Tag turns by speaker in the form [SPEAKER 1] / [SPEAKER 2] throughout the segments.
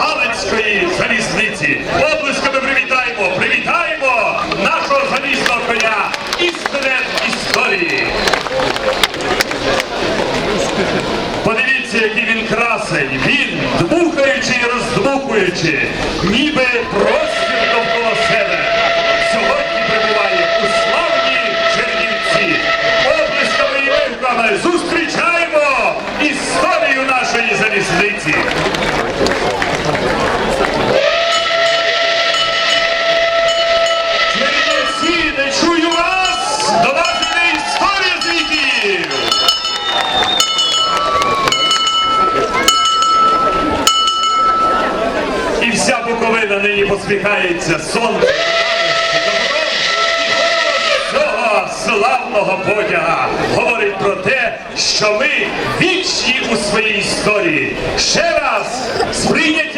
[SPEAKER 1] Галицької залізниці. Облисками привітаємо, привітаємо нашого залізного коня і студент історії. Подивіться, який він красень. Він, двухаючи і роздбухуючи, ніби простір довкола себе. Сьогодні прибуває у славні Чернівці. Облисками і вигуками зустрічаємо історію нашої залізниці. Чернівці, не чую вас! До вас іде історія звітів! І вся Посміхається сонце. Славного потяга говорить про те, що ми вічні у своїй історії. Ще раз сприйняття,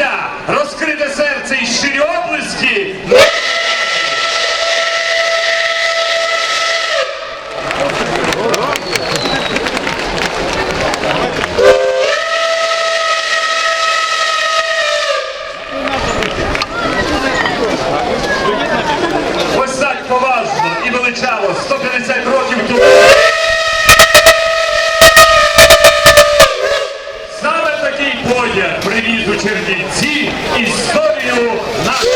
[SPEAKER 1] 150 років тому. Саме такий подяг привіз у Чернівці історію нашої.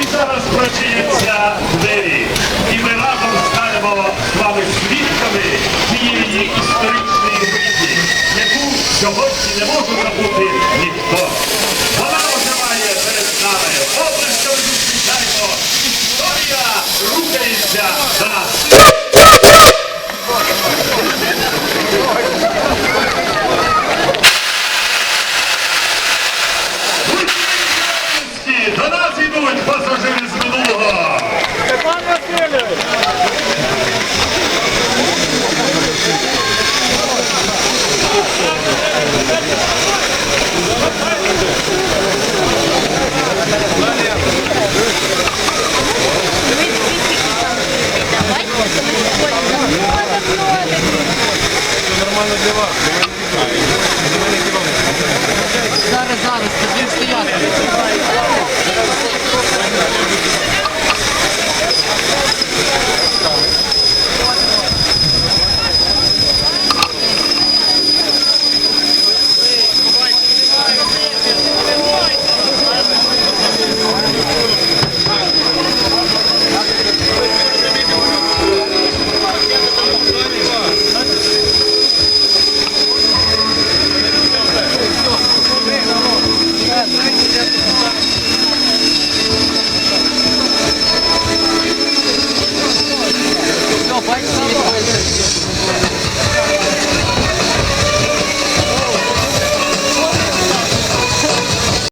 [SPEAKER 1] І зараз прочиються двері, і ми разом станемо вами свідками цієї історичної миті, яку сьогодні не може забути ніхто. Нас йдуть пасажири з минулого.
[SPEAKER 2] Степан Васильович!
[SPEAKER 3] Зараз, зараз, скажи стояти.